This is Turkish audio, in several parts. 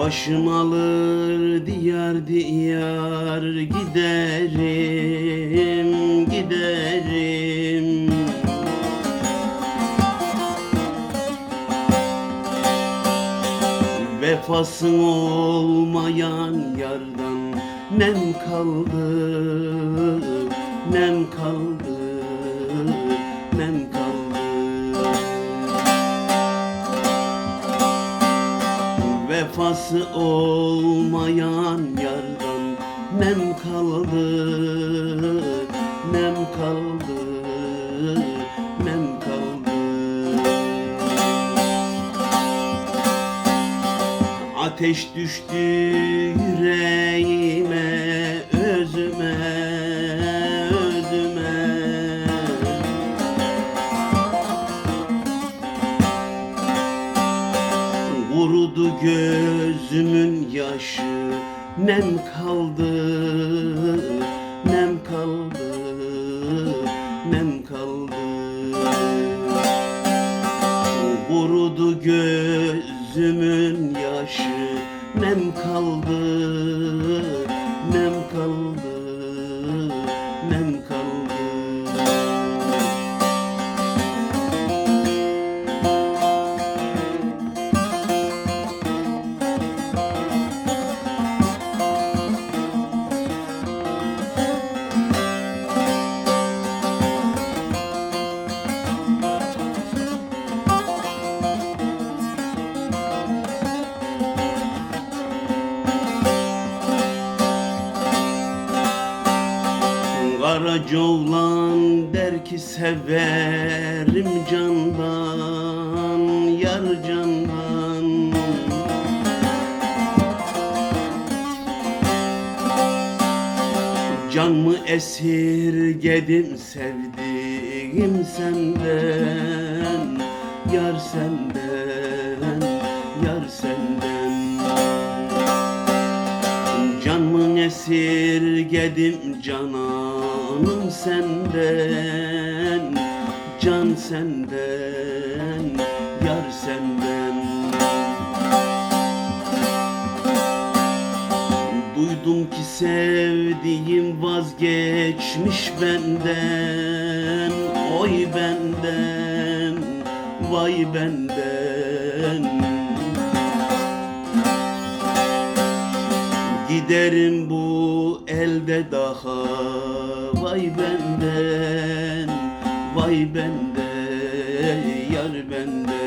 Başım alır diyar diyar giderim giderim. Vefası olmayan yardan nem kaldı nem kaldı nem kaldı Vefası olmayan yardan nem kaldı nem kaldı nem kaldı. Ateş düştü yüreğime gözümün yaşı Nem kaldı Nem kaldı Nem kaldı. Kurudu gözümün yaşı Nem kaldı Karaca der ki severim candan Yar candan. Can mı esirgedim sevdiğim senden Yar senden, yar senden esirgedim cananım senden Can senden, yar senden. Duydum ki sevdiğim vazgeçmiş benden Oy benden, vay benden Giderim bu elde daha. Vay benden Vay bende Yar bende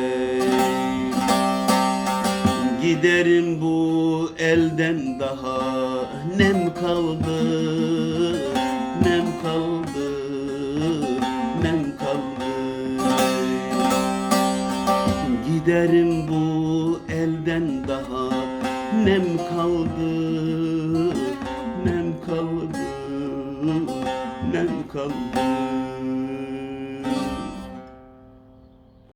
Giderim bu elden daha. Nem kaldı Nem kaldı Nem kaldı. Giderim bu elden daha. Nem kaldı kaldı Nem kaldı